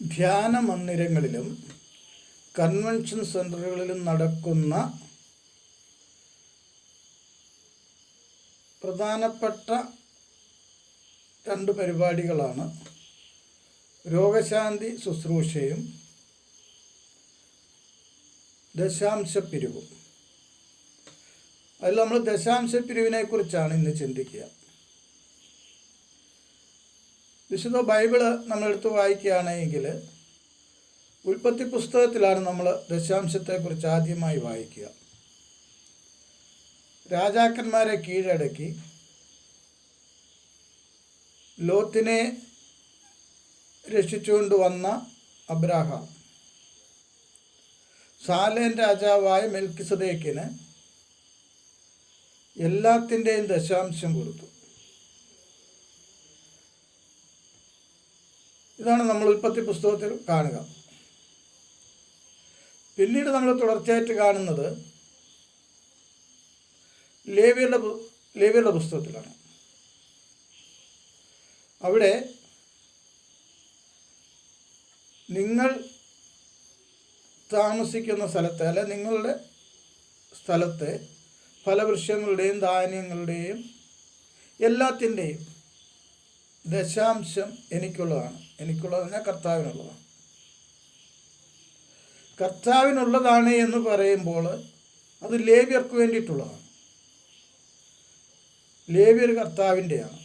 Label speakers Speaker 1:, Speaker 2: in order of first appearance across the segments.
Speaker 1: ധ്യാന മന്ദിരങ്ങളിലും കൺവെൻഷൻ സെന്ററുകളിലും നടക്കുന്ന പ്രധാനപ്പെട്ട രണ്ട് പരിപാടികളാണ് രോഗശാന്തി ശുശ്രൂഷയും ദശാംശ പിരിവും. അതിൽ നമ്മൾ ദശാംശപ്പിരിവിനെ കുറിച്ചാണ് ഇന്ന് ചിന്തിക്കുക. വിശുദ്ധ ബൈബിൾ നമ്മളെടുത്ത് വായിക്കുകയാണെങ്കിൽ ഉൽപ്പത്തി പുസ്തകത്തിലാണ് നമ്മൾ ദശാംശത്തെക്കുറിച്ച് ആദ്യമായി വായിക്കുക. രാജാക്കന്മാരെ കീഴടക്കി ലോത്തിനെ രക്ഷിച്ചുകൊണ്ട് വന്ന അബ്രാഹാം. സാലേൻ രാജാവായ മെൽക്കിസദേക്കിന് എല്ലാത്തിന്റെയും ദശാംശം കൊടുത്തു. ഇതാണ് നമ്മൾ ഉൽപ്പത്തി പുസ്തകത്തിൽ കാണുക. പിന്നീട് നമ്മൾ തുടർച്ചയായിട്ട് കാണുന്നത് ലേവിയുടെ ലേവിയുടെ പുസ്തകത്തിലാണ്. അവിടെ നിങ്ങൾ താമസിക്കുന്ന സ്ഥലത്തെ അല്ലെ നിങ്ങളുടെ സ്ഥലത്തെ ഫലവൃക്ഷങ്ങളുടെയും ധാന്യങ്ങളുടെയും എല്ലാത്തിന്റെയും ദശാംശം എനിക്കുള്ളതാണ്. എനിക്കുള്ളത് പറഞ്ഞാൽ കർത്താവിനുള്ളതാണ് കർത്താവിനുള്ളതാണ് എന്ന് പറയുമ്പോൾ അത് ലേവ്യർക്ക് വേണ്ടിയിട്ടുള്ളതാണ്. ലേവ്യർ കർത്താവിന്റെയാണ്.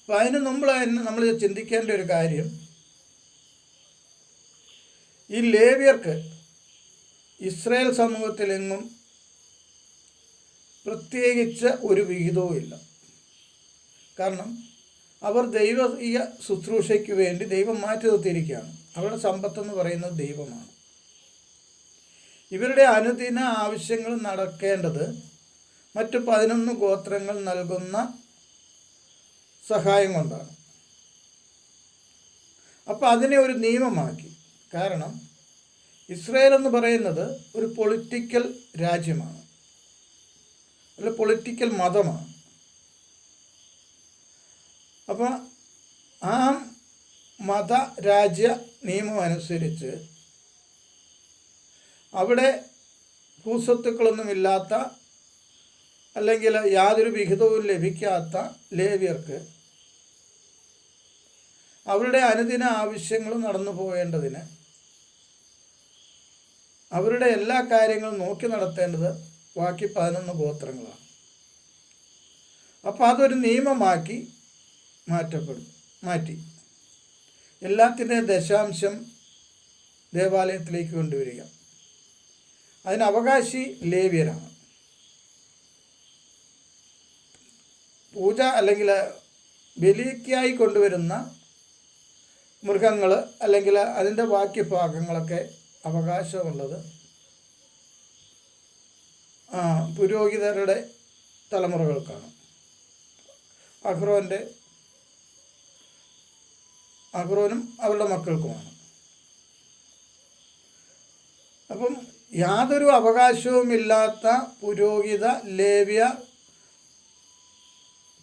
Speaker 1: അപ്പം അതിന് നമ്മൾ നമ്മൾ ചിന്തിക്കേണ്ട ഒരു കാര്യം ഈ ലേവ്യർക്ക് ഇസ്രായേൽ സമൂഹത്തിലെങ്ങും പ്രത്യേകിച്ച് ഒരു വിഹിതവും ഇല്ല കാരണം അവർ ദൈവീയ ശുശ്രൂഷയ്ക്ക് വേണ്ടി ദൈവം മാറ്റി നിർത്തിയിരിക്കുകയാണ്. അവരുടെ സമ്പത്തെന്ന് പറയുന്നത് ദൈവമാണ്. ഇവരുടെ അനുദിന ആവശ്യങ്ങൾ നടക്കേണ്ടത് മറ്റു പതിനൊന്ന് ഗോത്രങ്ങൾ നൽകുന്ന സഹായം കൊണ്ടാണ്. അപ്പോൾ അതിനെ ഒരു നിയമമാക്കി. കാരണം ഇസ്രയേൽ എന്ന് പറയുന്നത് ഒരു പൊളിറ്റിക്കൽ രാജ്യമാണ്. അല്ല പൊളിറ്റിക്കൽ മതമാണ്. അപ്പോൾ ആ മത രാജ്യ നിയമം അനുസരിച്ച് അവിടെ ഭൂസ്വത്തുക്കളൊന്നുമില്ലാത്ത അല്ലെങ്കിൽ യാതൊരു വിഹിതവും ലഭിക്കാത്ത ലേവ്യർക്ക് അവരുടെ അനുദിന ആവശ്യങ്ങൾ നടന്നു പോകേണ്ടതിന് അവരുടെ എല്ലാ കാര്യങ്ങളും നോക്കി നടത്തേണ്ടത് ബാക്കി പതിനൊന്ന് ഗോത്രങ്ങളാണ്. അപ്പോൾ അതൊരു നിയമമാക്കി മാറ്റപ്പെടും. മാറ്റി. എല്ലാത്തിന്റെ ദശാംശം ദേവാലയത്തിലേക്ക് കൊണ്ടുവരിക. അതിന് അവകാശി ലേവ്യരാണ്. പൂജ അല്ലെങ്കിൽ ബലിക്കായി കൊണ്ടുവരുന്ന മൃഗങ്ങൾ അല്ലെങ്കിൽ അതിന്റെ ബാക്കി ഭാഗങ്ങളൊക്കെ അവകാശമുള്ളത് പുരോഹിതരുടെ തലമുറകൾക്കാണ്. അഹ്റോന്റെ അഹ്റോനും അവരുടെ മക്കൾക്കുമാണ്. അപ്പം യാതൊരു അവകാശവുമില്ലാത്ത പുരോഹിത ലേവ്യ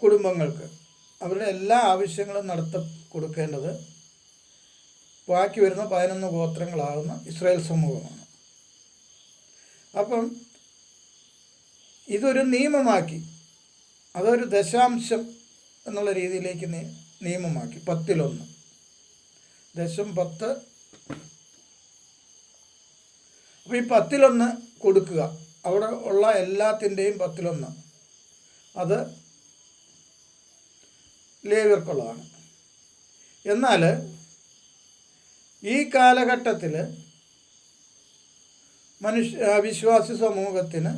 Speaker 1: കുടുംബങ്ങൾക്ക് അവരുടെ എല്ലാ ആവശ്യങ്ങളും നടത്ത കൊടുക്കേണ്ടത് ബാക്കി വരുന്ന പതിനൊന്ന് ഗോത്രങ്ങളാകുന്ന ഇസ്രായേൽ സമൂഹമാണ്. അപ്പം ഇതൊരു നിയമമാക്കി അതൊരു ദശാംശം എന്നുള്ള രീതിയിലേക്ക് നിയമമാക്കി പത്തിലൊന്ന്. ദശം പത്ത്. അപ്പോൾ ഈ പത്തിലൊന്ന് കൊടുക്കുക. അവിടെ ഉള്ള എല്ലാത്തിന്റെയും പത്തിലൊന്ന്. അത് ലേവ്യർക്കുള്ളതാണ്. എന്നാൽ ഈ കാലഘട്ടത്തിൽ മനുഷ്യ വിശ്വാസി സമൂഹത്തിന്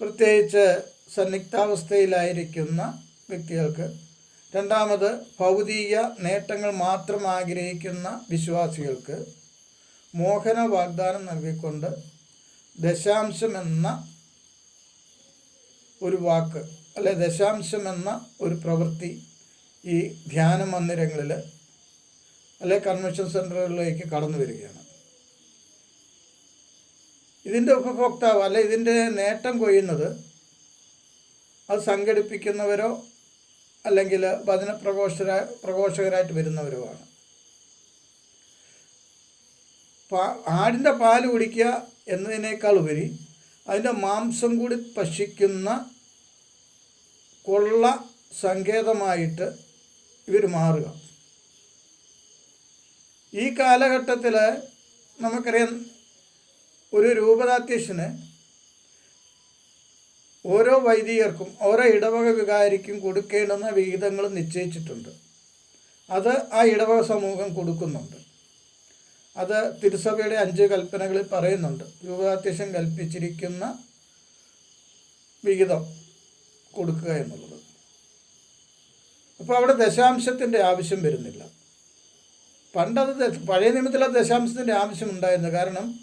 Speaker 1: പ്രത്യേകിച്ച് സന്നിഗ്ധാവസ്ഥയിലായിരിക്കുന്ന വ്യക്തികൾക്ക് രണ്ടാമത് ഭൗതിക നേട്ടങ്ങൾ മാത്രം ആഗ്രഹിക്കുന്ന വിശ്വാസികൾക്ക് മോഹന വാഗ്ദാനം നൽകിക്കൊണ്ട് ദശാംശം എന്ന ഒരു വാക്ക് അല്ലെ ദശാംശം എന്ന ഒരു പ്രവൃത്തി ഈ ധ്യാന മന്ദിരങ്ങളിൽ അല്ലെ കൺവെൻഷൻ സെന്ററുകളിലേക്ക് കടന്നു വരികയാണ്. ഇതിന്റെ ഉപഭോക്താവ് അല്ലെ ഇതിന്റെ നേട്ടം കൊയ്യുന്നത് അത് സംഘടിപ്പിക്കുന്നവരോ അല്ലെങ്കിൽ വചന പ്രഘോഷര പ്രഘോഷകരായിട്ട് വരുന്നവരുമാണ്. പാ ആടിന്റെ പാൽ കുടിക്കുക എന്നതിനേക്കാൾ ഉപരി അതിന്റെ മാംസം കൂടി പശിക്കുന്ന കൊള്ള സങ്കേതമായിട്ട് ഇവർ മാറുക. ഈ കാലഘട്ടത്തിൽ നമുക്കറിയാം ഒരു രൂപതാധ്യക്ഷന് ഓരോ വൈദികർക്കും ഓരോ ഇടവക വികാരിക്കും കൊടുക്കേണ്ടുന്ന വിഹിതങ്ങൾ നിശ്ചയിച്ചിട്ടുണ്ട്. അത് ആ ഇടവക സമൂഹം കൊടുക്കുന്നുണ്ട്. അത് തിരുസഭയുടെ അഞ്ച് കൽപ്പനകളിൽ പറയുന്നുണ്ട്. രൂപാധ്യക്ഷൻ കൽപ്പിച്ചിരിക്കുന്ന വിഹിതം കൊടുക്കുക എന്നുള്ളത്. അപ്പോൾ അവിടെ ദശാംശത്തിന്റെ ആവശ്യം വരുന്നില്ല. പണ്ടത് പഴയ നിയമത്തിൽ ആ ആവശ്യം ഉണ്ടായിരുന്നു. കാരണം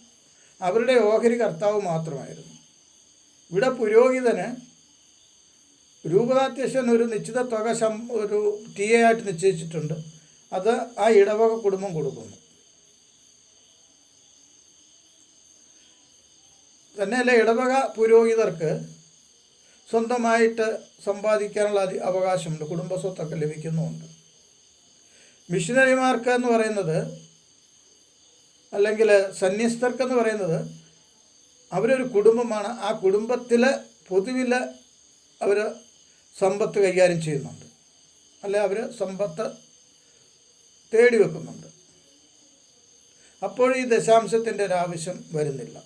Speaker 1: അവരുടെ ഓഹരി കർത്താവ് മാത്രമായിരുന്നു. ഇവിടെ പുരോഹിതന് രൂപതാധ്യക്ഷൻ ഒരു നിശ്ചിത തുക ശം ഒരു ടി എ ആയിട്ട് നിശ്ചയിച്ചിട്ടുണ്ട്. അത് ആ ഇടവക കുടുംബം കൊടുക്കുന്നു. തന്നെയല്ല ഇടവക പുരോഹിതർക്ക് സ്വന്തമായിട്ട് സമ്പാദിക്കാനുള്ള അധി അവകാശമുണ്ട്. കുടുംബസ്വത്തൊക്കെ ലഭിക്കുന്നുമുണ്ട്. മിഷനറിമാർക്ക് എന്ന് പറയുന്നത് അല്ലെങ്കിൽ സന്യസ്തർക്ക് പറയുന്നത് അവരൊരു കുടുംബമാണ്. ആ കുടുംബത്തിൽ പൊതുവിൽ അവർ സമ്പത്ത് കൈകാര്യം ചെയ്യുന്നുണ്ട്. അല്ലെ അവർ സമ്പത്ത് തേടി വെക്കുന്നുണ്ട്. അപ്പോൾ ഈ ദശാംശത്തിന്റെ ഒരു ആവശ്യം വരുന്നില്ല.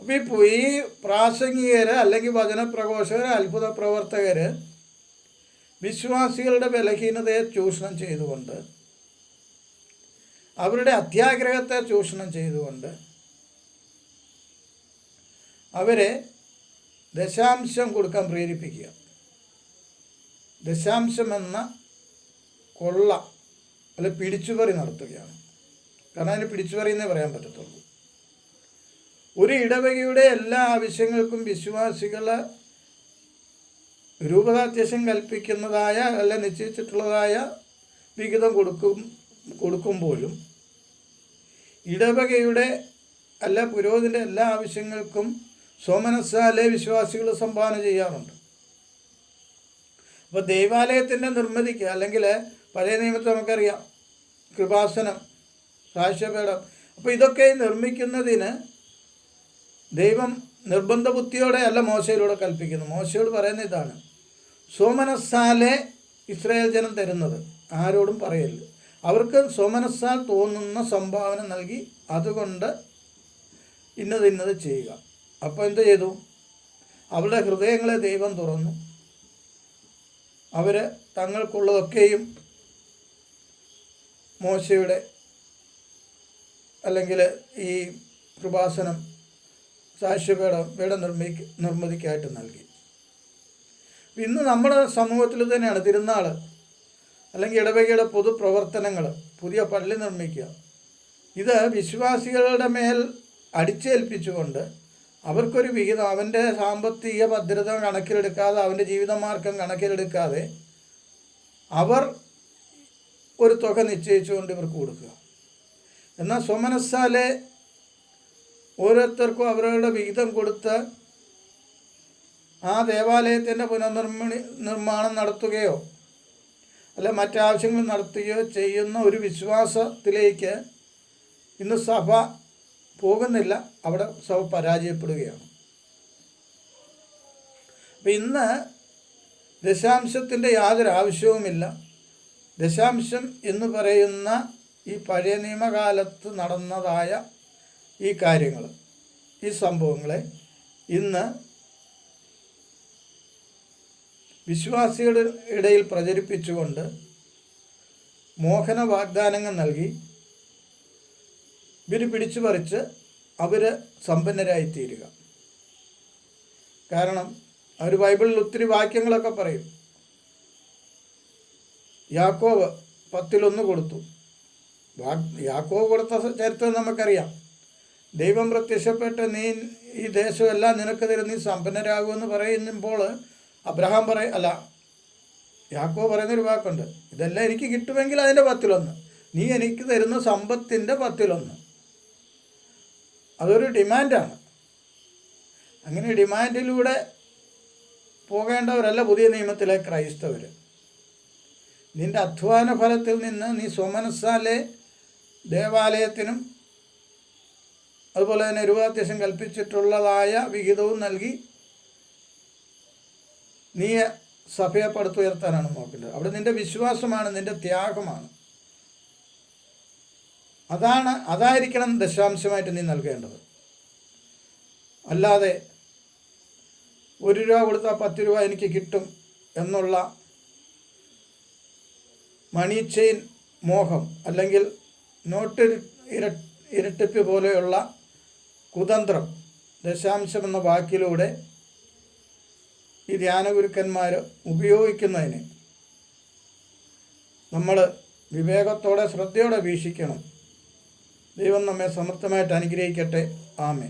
Speaker 1: അപ്പോൾ ഈ ഈ പ്രാസംഗികർ അല്ലെങ്കിൽ വചനപ്രഘോഷകർ അത്ഭുത പ്രവർത്തകർ വിശ്വാസികളുടെ ബലഹീനതയെ ചൂഷണം ചെയ്തുകൊണ്ട് അവരുടെ അത്യാഗ്രഹത്തെ ചൂഷണം ചെയ്തുകൊണ്ട് അവരെ ദശാംശം കൊടുക്കാൻ പ്രേരിപ്പിക്കുക. ദശാംശം എന്ന കൊള്ള അല്ല പിടിച്ചുപറി നടത്തുകയാണ്. കാരണം അതിന് പിടിച്ചുപറി എന്നേ പറയാൻ പറ്റത്തുള്ളൂ. ഒരു ഇടവകയുടെ എല്ലാ ആവശ്യങ്ങൾക്കും വിശ്വാസികൾ രൂപതാത്യശം കൽപ്പിക്കുന്നതായ അല്ല നിശ്ചയിച്ചിട്ടുള്ളതായ വിഹിതം കൊടുക്കും കൊടുക്കുമ്പോഴും ഇടവകയുടെ അല്ല പുരോഹിതന്റെ എല്ലാ ആവശ്യങ്ങൾക്കും സോമനസ്സാലെ വിശ്വാസികൾ സംഭാവന ചെയ്യാറുണ്ട്? അപ്പോൾ ദൈവാലയത്തിന്റെ നിർമ്മിതിക്ക് അല്ലെങ്കിൽ പഴയ നിയമത്തെ നമുക്കറിയാം. കൃപാസനം സാക്ഷ്യപീഠം അപ്പോൾ ഇതൊക്കെ നിർമ്മിക്കുന്നതിന് ദൈവം നിർബന്ധ ബുദ്ധിയോടെ അല്ല മോശയിലൂടെ കൽപ്പിക്കുന്നു. മോശയോട് പറയുന്ന ഇതാണ്. സോമനസ്സാലെ ഇസ്രായേൽ ജനം തരുന്നത്? ആരോടും പറയല്ല അവർക്ക് സോമനസ്സാൽ തോന്നുന്ന സംഭാവന നൽകി അതുകൊണ്ട് ഇന്നത് ഇന്നത് ചെയ്യുക. അപ്പോൾ എന്ത് ചെയ്തു? അവരുടെ ഹൃദയങ്ങളെ ദൈവം തുറന്നു. അവർ തങ്ങൾക്കുള്ളതൊക്കെയും മോശയുടെ അല്ലെങ്കിൽ ഈ കൃപാസനം സാക്ഷ്യപീഠം വേട നിർമ്മിക്ക നിർമ്മിതിക്കായിട്ട് നൽകി. ഇന്ന് നമ്മുടെ സമൂഹത്തിൽ തന്നെയാണ് തിരുനാൾ അല്ലെങ്കിൽ ഇടവകയുടെ പൊതുപ്രവർത്തനങ്ങൾ പുതിയ പള്ളി നിർമ്മിക്കുക. ഇത് വിശ്വാസികളുടെ മേൽ അടിച്ചേൽപ്പിച്ചുകൊണ്ട് അവർക്കൊരു വിഹിതം അവന്റെ സാമ്പത്തിക ഭദ്രത കണക്കിലെടുക്കാതെ അവന്റെ ജീവിതമാർഗം കണക്കിലെടുക്കാതെ അവർ ഒരു തുക നിശ്ചയിച്ചുകൊണ്ട് ഇവർക്ക് കൊടുക്കുക. എന്നാൽ സ്വമനസ്സാലെ ഓരോരുത്തർക്കും അവരുടെ വിഹിതം കൊടുത്ത് ആ ദേവാലയത്തിന്റെ പുനർനിർമ്മണി നിർമ്മാണം നടത്തുകയോ അല്ല മറ്റാവശ്യങ്ങൾ നടത്തുകയോ ചെയ്യുന്ന ഒരു വിശ്വാസത്തിലേക്ക് ഇന്ന് സഭ പോകുന്നില്ല അവിടെ സഭ പരാജയപ്പെടുകയാണ്. അപ്പം ഇന്ന് ദശാംശത്തിന്റെ യാതൊരു ആവശ്യവുമില്ല. ദശാംശം എന്ന് പറയുന്ന ഈ പഴയ നിയമകാലത്ത് നടന്നതായ ഈ കാര്യങ്ങൾ ഈ സംഭവങ്ങളെ ഇന്ന് വിശ്വാസികളുടെ ഇടയിൽ പ്രചരിപ്പിച്ചുകൊണ്ട് മോഹന വാഗ്ദാനങ്ങൾ നൽകി ഇവർ പിടിച്ചു പറിച്ച് അവർ സമ്പന്നരായിത്തീരുക. കാരണം അവർ ബൈബിളിൽ ഒത്തിരി വാക്യങ്ങളൊക്കെ പറയും. യാക്കോവ് പത്തിലൊന്ന് കൊടുത്തു. യാക്കോവ് കൊടുത്ത ചരിത്രം നമുക്കറിയാം. ദൈവം പ്രത്യക്ഷപ്പെട്ട് നീ ഈ ദേശമെല്ലാം നിനക്ക് തരും നീ സമ്പന്നരാകുമെന്ന് പറയുമ്പോൾ അബ്രഹാം പറ അല്ല യാക്കോ പറയുന്നൊരു വാക്കുണ്ട്. ഇതെല്ലാം എനിക്ക് കിട്ടുമെങ്കിൽ അതിന്റെ പത്തിലൊന്ന്. നീ എനിക്ക് തരുന്ന സമ്പത്തിന്റെ പത്തിലൊന്ന്. അതൊരു ഡിമാൻഡാണ്. അങ്ങനെ ഡിമാൻഡിലൂടെ പോകേണ്ടവരല്ല പുതിയ നിയമത്തിലെ ക്രൈസ്തവർ നിന്റെ അധ്വാന ഫലത്തിൽ നിന്ന് നീ സ്വമനസ്സാലെ ദേവാലയത്തിനും അതുപോലെ തന്നെ രൂപാത്യസം കൽപ്പിച്ചിട്ടുള്ളതായ വിഹിതവും നൽകി നീ സഭയെ പടുത്തുയർത്താനാണ് നോക്കേണ്ടത്. അവിടെ നിന്റെ വിശ്വാസമാണ് നിന്റെ ത്യാഗമാണ്. അതാണ് അതായിരിക്കണം ദശാംശമായിട്ട് നീ നൽകേണ്ടത്. അല്ലാതെ ഒരു രൂപ കൊടുത്താൽ പത്ത് രൂപ എനിക്ക് കിട്ടും എന്നുള്ള മണി ചെയിൻ മോഹം അല്ലെങ്കിൽ നോട്ട് ഇര ഇരട്ടിപ്പ് പോലെയുള്ള കുതന്ത്രം ദശാംശം എന്ന വാക്കിലൂടെ ഈ ധ്യാനഗുരുക്കന്മാർ ഉപയോഗിക്കുന്നതിന് നമ്മൾ വിവേകത്തോടെ ശ്രദ്ധയോടെ വീക്ഷിക്കണം. ദൈവം നമ്മെ സമർത്ഥമായിട്ട് അനുഗ്രഹിക്കട്ടെ. ആമേ